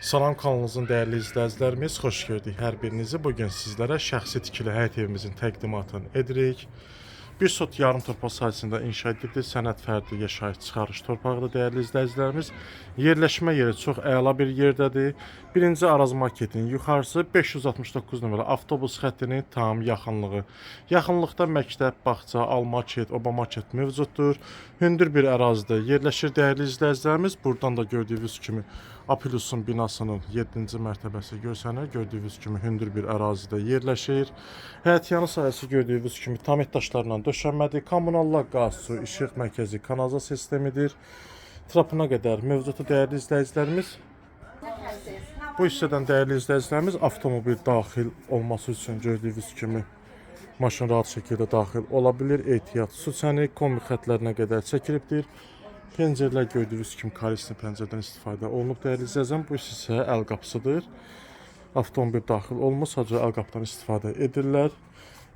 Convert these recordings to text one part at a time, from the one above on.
Salam kanalımızın dəyərli izləyicilərimiz, xoş gördük hər birinizi. Bu gün sizlərə şəxsi tikili həyət evimizin təqdimatını edirik. Bir sot yarım torpaq sahəsində inşa edildi. Sənəd fərdi yaşayış çıxarış torpağıdır dəyərli izləyicilərimiz. Yerləşmə yeri çox əla bir yerdədir. Birinci Araz marketin yuxarısı 569 nömrəli avtobus xəttinin tam yaxınlığı. Yaxınlıqda məktəb, bağça, almarket, oba market mövcuddur. Hündür bir ərazidə yerləşir dəyərli izləyicilərimiz. Buradan da gördüyünüz kimi Apilusun binasının 7-ci mərtəbəsi görsənir. Gördüyünüz kimi hündür bir ərazidə yerləşir. Həyətyanı sahəsi gördüyünüz kimi tamit daşlarla döşənmədir. Kommunallar, qaz, su, işıq mərkəzi, kanalizasiya sistemidir. Trapına qədər mövcud dəyərli izləyicilərimiz. Bu hissədən dəyərli izləyicilərimiz avtomobil daxil olması üçün gördüyünüz kimi maşın rahat şəkildə daxil ola bilər. Ehtiyat su çəni kombi xətlərinə qədər çəkilibdir. Pəncərələr gördüyünüz kimi karisli pəncərədən istifadə olunub dəyərli izləyicilər. Bu isə əl qapısıdır. Avtomobil daxil olmur, sadəcə əl qapıdan istifadə edirlər.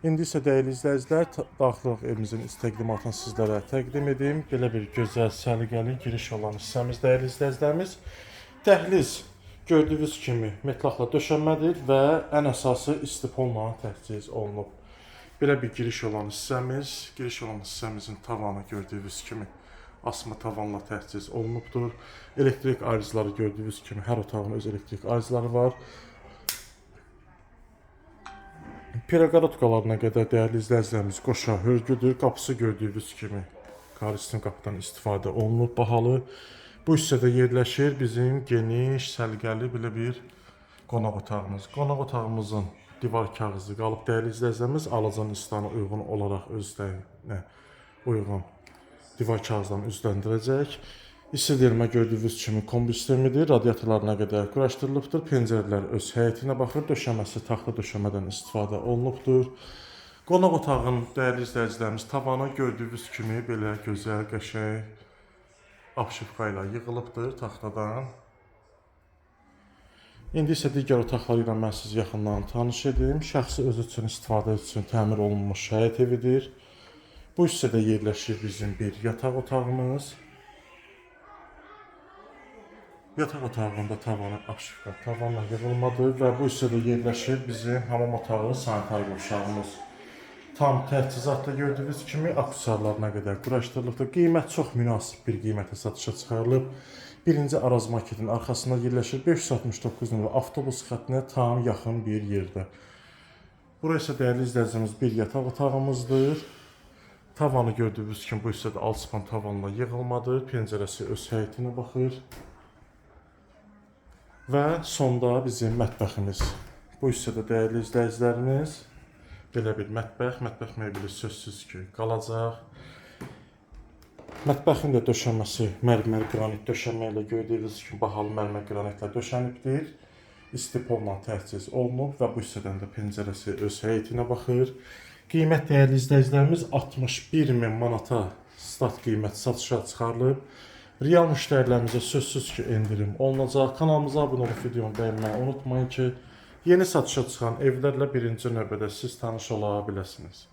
İndi isə dəyərli izləyicilər, daxilıq evimizin təqdimatını sizlərə təqdim edim. Belə bir gözəl, səliqəli giriş olan hissəmiz dəyərli izləyicilərimiz. Dəhliz gördüyünüz kimi metlaqla döşənmədir və ən əsası istipolla təchiz olunub. Belə bir giriş olan hissəmiz, giriş olan hissəmizin tavanı gördüyünüz kimi asma tavanla təchiz olunubdur. Elektrik ayrıcıları gördüyünüz kimi hər otağın öz elektrik ayrıcıları var. Peraqaratkalarına qədər dəyərli izləyicilərimiz qoşa hörgüdür. Qapısı gördüyünüz kimi karistin qapıdan istifadə olunub bahalı. Bu hissədə yerləşir bizim geniş, səliqəli belə bir qonaq otağımız. Qonaq otağımızın divar kağızı qalıb dəyərli izləyicilərimiz alacan istana uyğun olaraq özlərinə uyğun divar kağızlarını üzləndirəcək. İstidirmə gördüyünüz kimi kombi sistemidir. Radiatorlarına qədər quraşdırılıbdır. Pəncərələr öz həyətinə baxır. Döşəməsi taxta döşəmədən istifadə olunubdur. Qonaq otağının dəyərli izləyicilərimiz tavanı gördüyünüz kimi belə gözəl, qəşəng abşifka ilə yığılıbdır taxtadan. İndi isə digər otaqları ilə mən sizi yaxından tanış edim. Şəxsi özü üçün istifadə üçün təmir olunmuş həyət evidir. Bu hissədə yerləşir bizim bir yataq otağımız. Yataq otağında tavanı abşifka tavanla yığılmadır və bu hissədə yerləşir bizim hamam otağı sanitar qurşağımız. Tam təchizatda gördüyünüz kimi aksesuarlarına qədər quraşdırılıbdır. Qiymət çox münasib bir qiymətə satışa çıxarılıb. Birinci Araz marketin arxasında yerləşir 569 nömrəli avtobus xəttinə tam yaxın bir yerdə. Bura isə dəyərli izləyicimiz bir yataq otağımızdır. Tavanı gördüyünüz kimi bu hissədə alçıpan tavanla yığılmadır. Pəncərəsi öz həyətinə baxır. Və sonda bizim mətbəximiz. Bu hissədə dəyərli izləyicilərimiz belə bir mətbəx, mətbəx mebeli sözsüz ki, qalacaq. Mətbəxin də döşəməsi mərmər qranit döşəmə ilə gördüyünüz kimi bahalı mərmər qranitlə döşənibdir. İstipolla təchiz olunub və bu hissədən də pəncərəsi öz həyətinə baxır. Qiymət dəyərli izləyicilərimiz 61 min manata stat qiymət satışa çıxarılıb. Real müştərilərimizə sözsüz ki, endirim olunacaq. Kanalımıza abunə olub videonu bəyənməyi unutmayın ki, yeni satışa çıxan evlərlə birinci növbədə siz tanış ola biləsiniz.